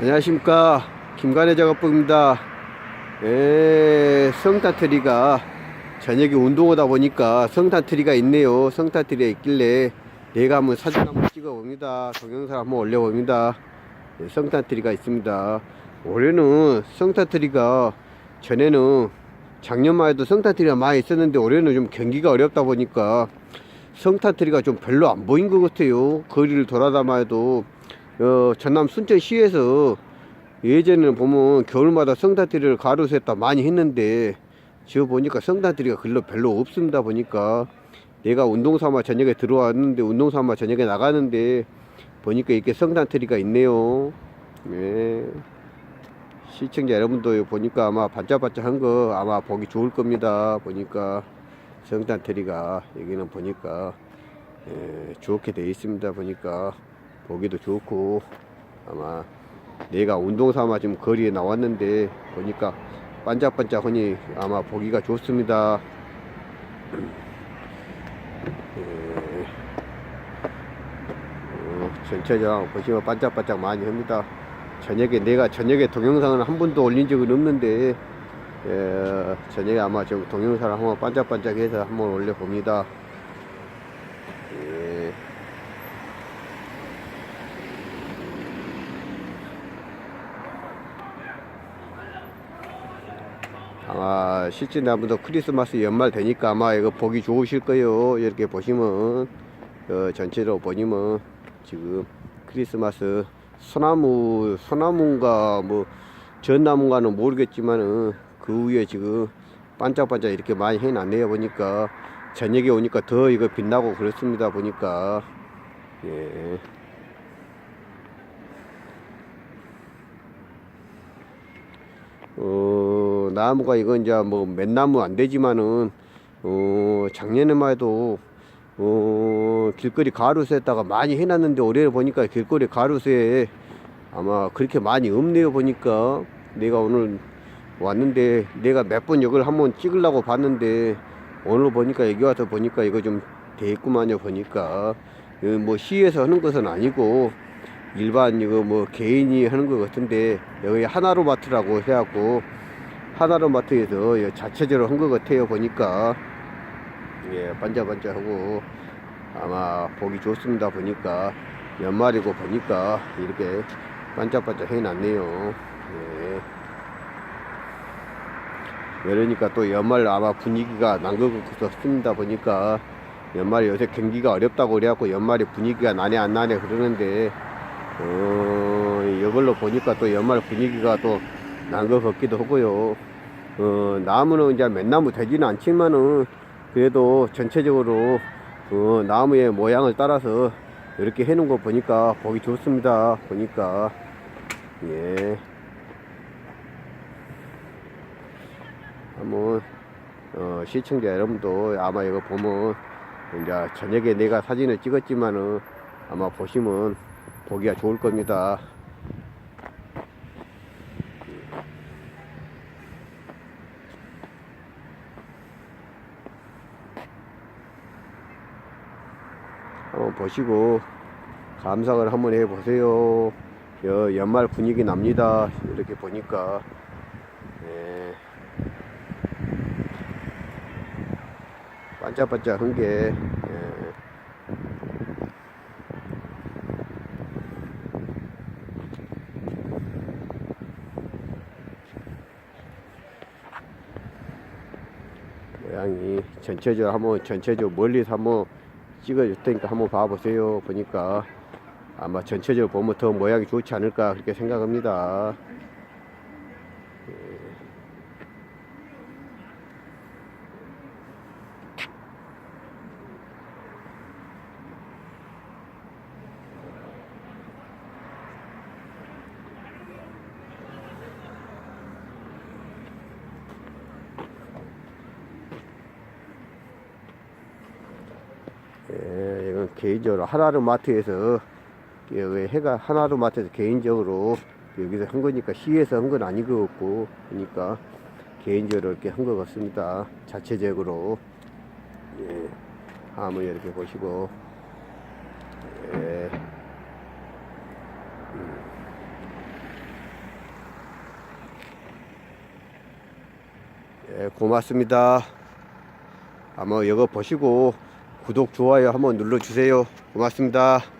안녕하십니까. 김관의 작업부입니다. 예, 성탄트리가 저녁에 운동하다 보니까 성탄트리가 있네요. 성탄트리가 있길래 내가 한번 사진 한번 찍어 봅니다. 동영상 한번 올려 봅니다. 예, 성탄트리가 있습니다. 올해는 성탄트리가 전에는 작년만 해도 성탄트리가 많이 있었는데 올해는 좀 경기가 어렵다 보니까 성탄트리가 좀 별로 안 보인 것 같아요. 거리를 돌아다마도 어, 전남 순천시에서 예전에는 보면 겨울마다 성탄트리를 가로수했다 많이 했는데 지금 보니까 성탄트리가 글로 별로 없습니다 보니까. 내가 운동삼아 저녁에 들어왔는데 운동삼아 저녁에 나가는데 보니까 이렇게 성탄트리가 있네요. 네. 시청자 여러분도 보니까 아마 반짝반짝한 거 아마 보기 좋을 겁니다 보니까. 성탄트리가 여기는 보니까. 예, 좋게 돼 있습니다 보니까 보기도 좋고 아마 내가 운동 삼아 지금 거리에 나왔는데 보니까 반짝반짝하니 아마 보기가 좋습니다. 예. 어, 전체적 보시면 반짝반짝 많이 합니다. 저녁에 내가 저녁에 동영상을 한 번도 올린 적은 없는데 예, 저녁에 아마 좀 동영상을 한번 반짝반짝해서 한번 올려봅니다. 예. 아마 실제 나무도 크리스마스 연말 되니까 아마 이거 보기 좋으실 거예요. 이렇게 보시면 어, 전체로 보시면 지금 크리스마스 소나무 소나무인가 뭐 전나무인가는 모르겠지만은 그 위에 지금 반짝반짝 이렇게 많이 해놨네요 보니까 저녁에 오니까 더 이거 빛나고 그렇습니다 보니까 예. 어, 나무가 이건 이제 뭐 맨나무 안 되지만은 어, 작년에만 해도 어, 길거리 가로수에다가 많이 해놨는데 올해 보니까 길거리 가로수에 아마 그렇게 많이 없네요 보니까. 내가 오늘 왔는데 내가 몇 번 이걸 한번 찍으려고 봤는데 오늘 보니까 여기 와서 보니까 이거 좀 돼 있구만요 보니까. 어, 뭐 시에서 하는 것은 아니고 일반 이거 뭐 개인이 하는 것 같은데 여기 하나로 마트라고 해갖고 하나로 마트에서 이 자체적으로 한 것 같아요 보니까. 예 반짝반짝하고 아마 보기 좋습니다 보니까. 연말이고 보니까 이렇게 반짝반짝 해놨네요. 예. 그러니까 또 연말 아마 분위기가 난것 같습니다 보니까. 연말에 요새 경기가 어렵다고 그래갖고 연말에 분위기가 나네 안 나네 그러는데 어, 이걸로 보니까 또 연말 분위기가 또 난 것 같기도 하고요. 어, 나무는 이제 맨나무 되지는 않지만은 그래도 전체적으로 어, 나무의 모양을 따라서 이렇게 해 놓은 거 보니까 보기 좋습니다. 보니까 예. 한번 어, 시청자 여러분도 아마 이거 보면 이제 저녁에 내가 사진을 찍었지만은 아마 보시면 보기가 좋을 겁니다. 한번 보시고 감상을 한번 해 보세요. 여, 연말 분위기 납니다. 이렇게 보니까. 예. 반짝반짝한 게 예. 모양이 전체적으로 한번 전체적으로 멀리서 한번 찍어줄 테니까 한번 봐보세요. 보니까 아마 전체적으로 보면 더 모양이 좋지 않을까 그렇게 생각합니다. 개인적으로 하나로마트에서 예, 왜 해가 하나로마트에서 개인적으로 여기서 한 거니까 시에서 한 건 아닌 것 같고 그러니까 개인적으로 이렇게 한 것 같습니다 자체적으로 예 한번 이렇게 보시고 예. 음. 예, 고맙습니다. 아마 이거 보시고 구독, 좋아요 한번 눌러주세요. 고맙습니다.